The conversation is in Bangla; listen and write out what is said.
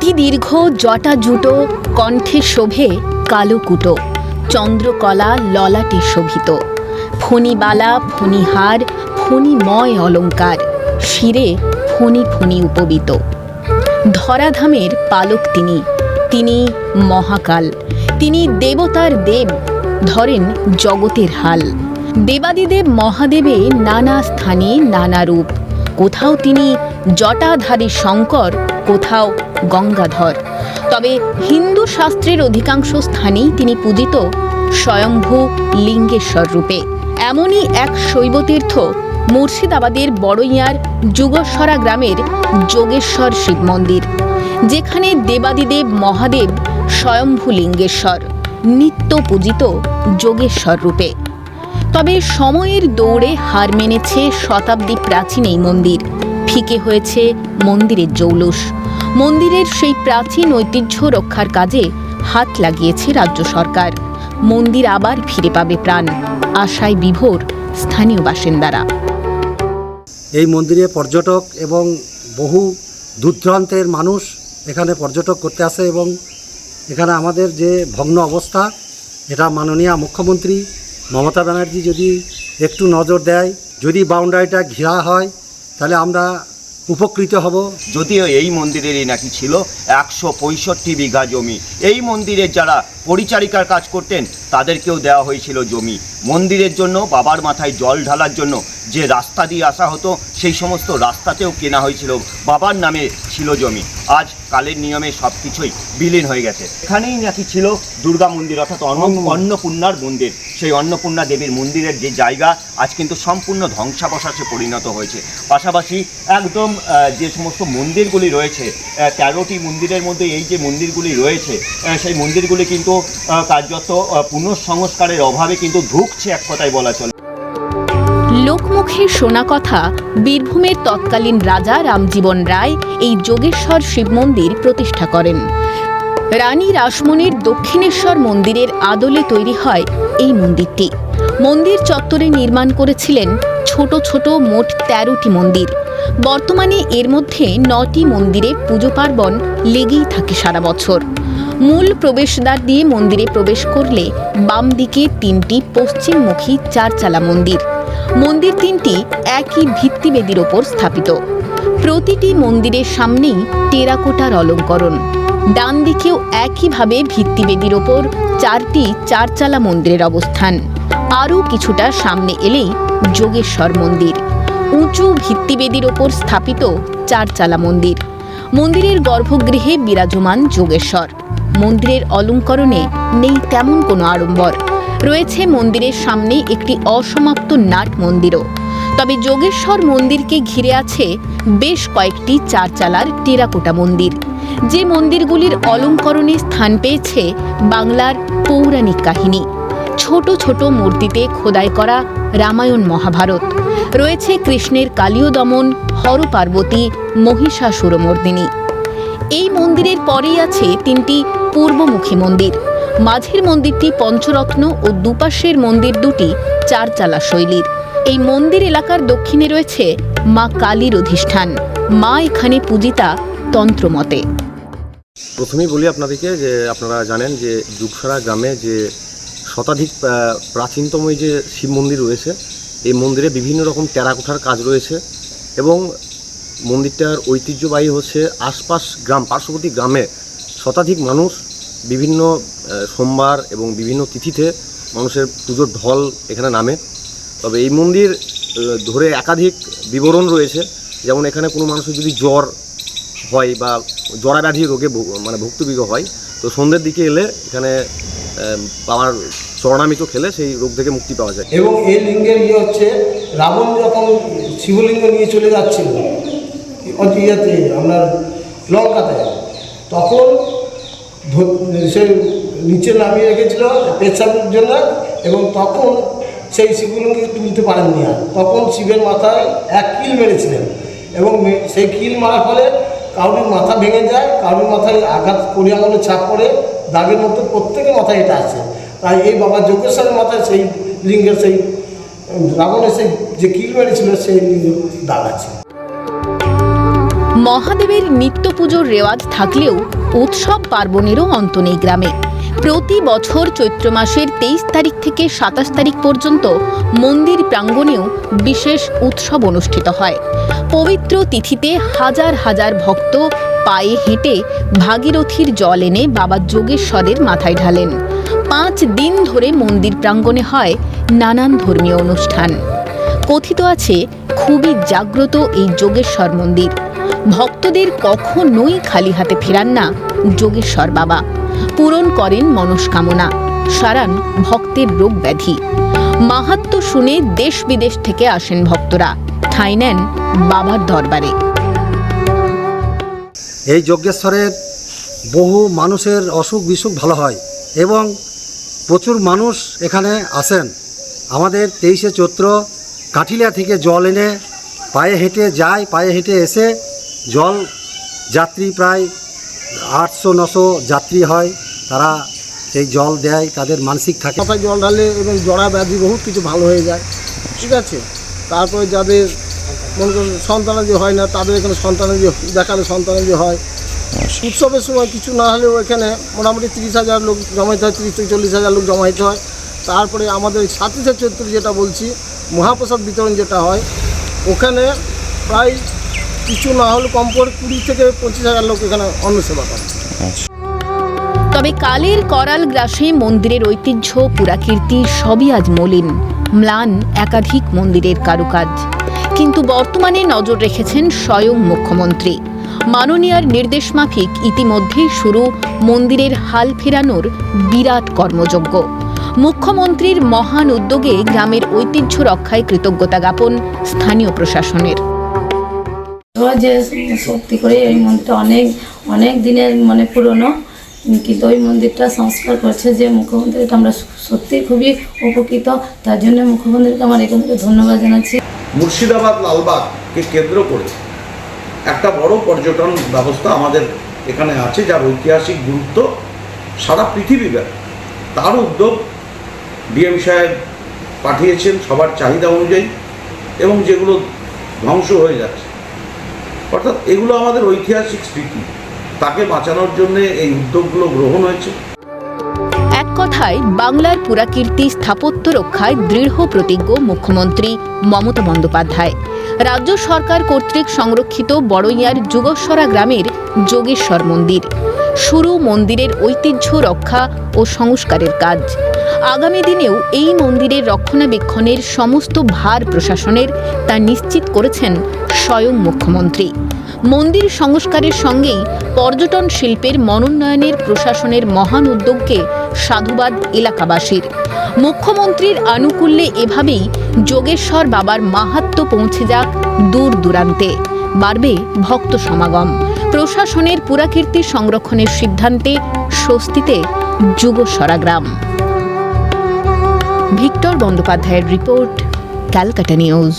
অতি দীর্ঘ জটা জুটো কণ্ঠে শোভে কালো কুটো চন্দ্রকলা ললাটে শোভিত, ফণিবালা ফণিহার, ফণিময় অলঙ্কার, শিরে ফণি ফণি উপবিত। ধরাধামের পালক তিনি তিনি মহাকাল, তিনি দেবতার দেব, ধরেন জগতের হাল। দেবাদিদেব মহাদেবে নানা স্থানে নানা রূপ, কোথাও তিনি জটাধারী শঙ্কর কোথাও গঙ্গাধর। তবে হিন্দু শাস্ত্রের অধিকাংশ স্থানেই তিনি পূজিত স্বয়ম্ভু লিঙ্গেশ্বর রূপে। এমনই এক শৈবতীর্থ মুর্শিদাবাদের বড়ইয়ার যুগস্বরা গ্রামের যোগেশ্বর শিব মন্দির, যেখানে দেবাদিদেব মহাদেব স্বয়ম্ভু লিঙ্গেশ্বর, নিত্য পূজিত যোগেশ্বর রূপে। তবে সময়ের দৌড়ে হার মেনেছে শতাব্দী প্রাচীন এই মন্দির। ফিকে হয়েছে মন্দিরের জৌলুস। মন্দিরের সেই প্রাচীন ঐতিহ্য রক্ষার কাজে হাত লাগিয়েছে রাজ্য সরকার। মন্দির আবার ফিরে পাবে প্রাণ, আশায় বিভোর স্থানীয় বাসিন্দারা। এই মন্দিরে পর্যটক এবং বহু দূরদূরান্তের মানুষ এখানে পর্যটক করতে আসে এবং এখানে আমাদের যে ভগ্ন অবস্থা, এটা মাননীয় মুখ্যমন্ত্রী মমতা ব্যানার্জি যদি একটু নজর দেয়, যদি বাউন্ডারিটা ঘেরা হয়, তাহলে আমরা উপকৃত হব। যদিও এই মন্দিরেরই নাকি ছিল একশো পঁয়ষট্টি বিঘা জমি। এই মন্দিরের যারা পরিচারিকার কাজ করতেন, তাদেরকেও দেওয়া হয়েছিল জমি। মন্দিরের জন্য, বাবার মাথায় জল ঢালার জন্য যে রাস্তা দিয়ে আসা হতো, সেই সমস্ত রাস্তাতেও কেনা হয়েছিল। বাবার নামে ছিল জমি। আজ কালের নিয়মে সব কিছুই বিলীন হয়ে গেছে। এখানেই নাকি ছিল দুর্গা মন্দির অর্থাৎ অন্নপূর্ণার মন্দির। সেই অন্নপূর্ণা দেবীর মন্দিরের যে জায়গা আজ কিন্তু সম্পূর্ণ ধ্বংসাবশেষে পরিণত হয়েছে। পাশাপাশি একদম যে সমস্ত মন্দিরগুলি রয়েছে তেরোটি মন্দিরের মধ্যে এই যে মন্দিরগুলি রয়েছে সেই মন্দিরগুলি কিন্তু কার্যত পুনঃসংস্কারের অভাবে কিন্তু ধুকছে এক কথায় বলা চলে। লোকমুখে শোনা কথা বীরভূমের তৎকালীন রাজা রামজীবন রায় এই যোগেশ্বর শিব মন্দির প্রতিষ্ঠা করেন। রানী রাসমণির দক্ষিণেশ্বর মন্দিরের আদলে তৈরি হয় এই মন্দিরটি। মন্দির চত্বরে নির্মাণ করেছিলেন ছোট ছোট মোট তেরোটি মন্দির। বর্তমানে এর মধ্যে নটি মন্দিরে পুজো পার্বণ লেগেই থাকে সারা বছর। মূল প্রবেশদ্বার দিয়ে মন্দিরে প্রবেশ করলে বাম দিকে তিনটি, পশ্চিমমুখী চারচালা মন্দির। মন্দির তিনটি একই ভিত্তিবেদির ওপর স্থাপিত। প্রতিটি মন্দিরের সামনেই টেরাকোটার অলঙ্করণ। ডান দিকেও একইভাবে ভিত্তিবেদির ওপর চারটি চারচালা মন্দিরের অবস্থান। আরও কিছুটা সামনে এলেই যোগেশ্বর মন্দির। উঁচু ভিত্তিবেদির ওপর স্থাপিত চারচালা মন্দির। মন্দিরের গর্ভগৃহে বিরাজমান যোগেশ্বর। মন্দিরের অলঙ্করণে নেই তেমন কোনো আড়ম্বর। রয়েছে মন্দিরের সামনে একটি অসমাপ্ত নাট মন্দিরও। তবে যোগেশ্বর মন্দিরকে ঘিরে আছে বেশ কয়েকটি চারচালার টেরাকোটা মন্দির। যে মন্দিরগুলির অলঙ্করণে স্থান পেয়েছে বাংলার পৌরাণিক কাহিনী। ছোট ছোট মূর্তিতে খোদাই করা রামায়ণ মহাভারত। রয়েছে কৃষ্ণের কালীয় দমন হর পার্বতী মহিষাসুরমর্দিনী। এই মন্দিরের পরেই আছে তিনটি পূর্বমুখী মন্দির। মাঝের মন্দিরটি পঞ্চরত্ন ও দুপাশের মন্দির দুটি চারচালা শৈলীর। এই মন্দির এলাকার দক্ষিণে রয়েছে মা কালীর অধিষ্ঠান। মা এখানে পূজিতা তন্ত্রমতে। প্রথমেই বলি আপনাদেরকে যে আপনারা জানেন যে যুগসরা গ্রামে যে শতাধিক প্রাচীনতম যে শিব মন্দির রয়েছে, এই মন্দিরে বিভিন্ন রকম টেরাকোঠার কাজ রয়েছে এবং মন্দিরটার ঐতিহ্যবাহী হচ্ছে আশপাশ গ্রাম, পার্শ্ববর্তী গ্রামে শতাধিক মানুষ বিভিন্ন সোমবার এবং বিভিন্ন তিথিতে মানুষের পুজোর ঢল এখানে নামে। তবে এই মন্দির ধরে একাধিক বিবরণ রয়েছে। যেমন এখানে কোনো মানুষের যদি জ্বর হয় বা জরা ব্যাধি রোগে মানে ভুক্তভোগী হয়, তো সন্ধ্যের দিকে এলে এখানে আমার চরণামিত খেলে সেই রোগ থেকে মুক্তি পাওয়া যায়। এবং এই লিঙ্গের ইয়ে হচ্ছে, রাবণ যখন শিবলিঙ্গ নিয়ে চলে যাচ্ছিল আপনার লঙ্কাতে, তখন সে নিচে নামিয়ে রেখেছিল পেচ্ছাপের জন্য এবং তখন সেই শিবলিঙ্গকে তুলতে পারেননি আর। তখন শিবের মাথায় এক কিল মেরেছিলেন এবং সেই কিল মারার ফলে কারুর মাথা ভেঙে যায়, কারুর মাথায় আঘাত করি আঙুলে ছাপ পড়ে, দাগের মতো প্রত্যেকের মাথায় এটা আছে। তাই এই বাবা যোগেশ্বরের মাথায় সেই লিঙ্গের সেই, রাবণের সেই যে কিল মেরেছিল সেই লিঙ্গের দাগ আছে। মহাদেবের নিত্য পুজোর রেওয়াজ থাকলেও উৎসব পার্বণেরও অন্ত নেই গ্রামে। প্রতি বছর চৈত্র মাসের তেইশ তারিখ থেকে সাতাশ তারিখ পর্যন্ত মন্দির প্রাঙ্গণেও বিশেষ উৎসব অনুষ্ঠিত হয়। পবিত্র তিথিতে হাজার হাজার ভক্ত পায়ে হেঁটে ভাগীরথীর জল এনে বাবা যোগেশ্বরের মাথায় ঢালেন। পাঁচ দিন ধরে মন্দির প্রাঙ্গণে হয় নানান ধর্মীয় অনুষ্ঠান। কথিত আছে, খুবই জাগ্রত এই যোগেশ্বর মন্দির। ভক্তদের কখনোই খালি হাতে ফেরান না যোগেশ্বর বাবা। পূরণ করেন মনস্কামনা। সারান ভক্তের রোগ ব্যাধি। মাহাত্ম শুনে দেশ বিদেশ থেকে আসেন ভক্তরা। ঠাঁই নেন বাবার দরবারে। এই যজ্ঞেশ্বরের বহু মানুষের অসুখ বিসুখ ভালো হয় এবং প্রচুর মানুষ এখানে আসেন। আমাদের তেইশে চৈত্র কাঠিলা থেকে জল এনে পায়ে হেঁটে যায়, পায়ে হেঁটে এসে জল যাত্রী প্রায় আটশো, নশো যাত্রী হয়। তারা সেই জল দেয়, তাদের মানসিক থাকে। মাথায় জল ঢালে এবং জড়া ব্যাধি বহুত কিছু ভালো হয়ে যায়। ঠিক আছে? তারপরে যাদের মনে করুন সন্তানাদি হয় না, তাদের এখানে সন্তানাদি দেখালে সন্তানাদি হয়। উৎসবের সময় কিছু না হলেও এখানে মোটামুটি তিরিশ হাজার লোক জমাইতে হয়, তিরিশ থেকে চল্লিশ হাজার লোক জমাইতে হয়। তারপরে আমাদের সাতিশে চৈত্র যেটা বলছি, মহাপ্রসাদ বিতরণ যেটা হয়, ওখানে প্রায় কিছু না হলে কম কুড়ি থেকে পঁচিশ হাজার লোক এখানে অন্ন সেবা করে। তবে কালের করাল গ্রাসে মন্দিরের ঐতিহ্য, পুরাকীর্তি সবই আজ মলিন। ম্লান একাধিক মন্দিরের কারুকাজ। কিন্তু বর্তমানে নজর রেখেছেন স্বয়ং মুখ্যমন্ত্রী। মাননীয়ার নির্দেশ মাফিক ইতিমধ্যেই শুরু মন্দিরের হাল ফেরানোর বিরাট কর্মযজ্ঞ। মুখ্যমন্ত্রীর মহান উদ্যোগে গ্রামের ঐতিহ্য রক্ষায় কৃতজ্ঞতা জ্ঞাপন স্থানীয় প্রশাসনের। যে সত্যি করে এই মন্দিরটা অনেক অনেক দিনের মানে পুরনো, কিন্তু ওই মন্দিরটা সংস্কার করছে যে মুখ্যমন্ত্রীকে আমরা সত্যি খুবই উপকৃত। তার জন্য মুখ্যমন্ত্রীকে আমার এখান থেকে ধন্যবাদ জানাচ্ছি। মুর্শিদাবাদ, লালবাগকে কেন্দ্র করে একটা বড় পর্যটন ব্যবস্থা আমাদের এখানে আছে, যার ঐতিহাসিক গুরুত্ব সারা পৃথিবী ব্যাপী তার উদ্যোগ ডিএম সাহেব পাঠিয়েছেন সবার চাহিদা অনুযায়ী, এবং যেগুলো ধ্বংস হয়ে যাচ্ছে। অর্থাৎ এগুলো আমাদের ঐতিহাসিক স্মৃতি। তাকে বাঁচানোর জন্য এই উদ্যোগগুলো গ্রহণ হয়েছে। এক কথায়, বাংলার পুরাকীর্তি, স্থাপত্য রক্ষায় দৃঢ় প্রতিজ্ঞ মুখ্যমন্ত্রী মমতা বন্দ্যোপাধ্যায়। রাজ্য সরকার কর্তৃক সংরক্ষিত বড়ইয়ার যুগস্বরা গ্রামের যোগেশ্বর মন্দির। শুরু মন্দিরের ঐতিহ্য রক্ষা ও সংস্কারের কাজ। আগামী দিনেও এই মন্দিরের রক্ষণাবেক্ষণের সমস্ত ভার প্রশাসনের তা নিশ্চিত করেছেন স্বয়ং মুখ্যমন্ত্রী। মন্দির সংস্কারের সঙ্গেই পর্যটন শিল্পের মনোন্নয়নের প্রশাসনের মহান উদ্যোগকে সাধুবাদ এলাকাবাসীর। মুখ্যমন্ত্রীর আনুকূল্যে এভাবেই যোগেশ্বর বাবার মাহাত্ম্য পৌঁছে যাক দূর দূরান্তে বাড়বে ভক্ত সমাগম। প্রশাসনের পুরাকীর্তি সংরক্ষণের সিদ্ধান্তে স্বস্তিতে যুব সরাগ্রাম ভিক্টর বন্দ্যোপাধ্যায়ের রিপোর্ট, ক্যালকাটা নিউজ।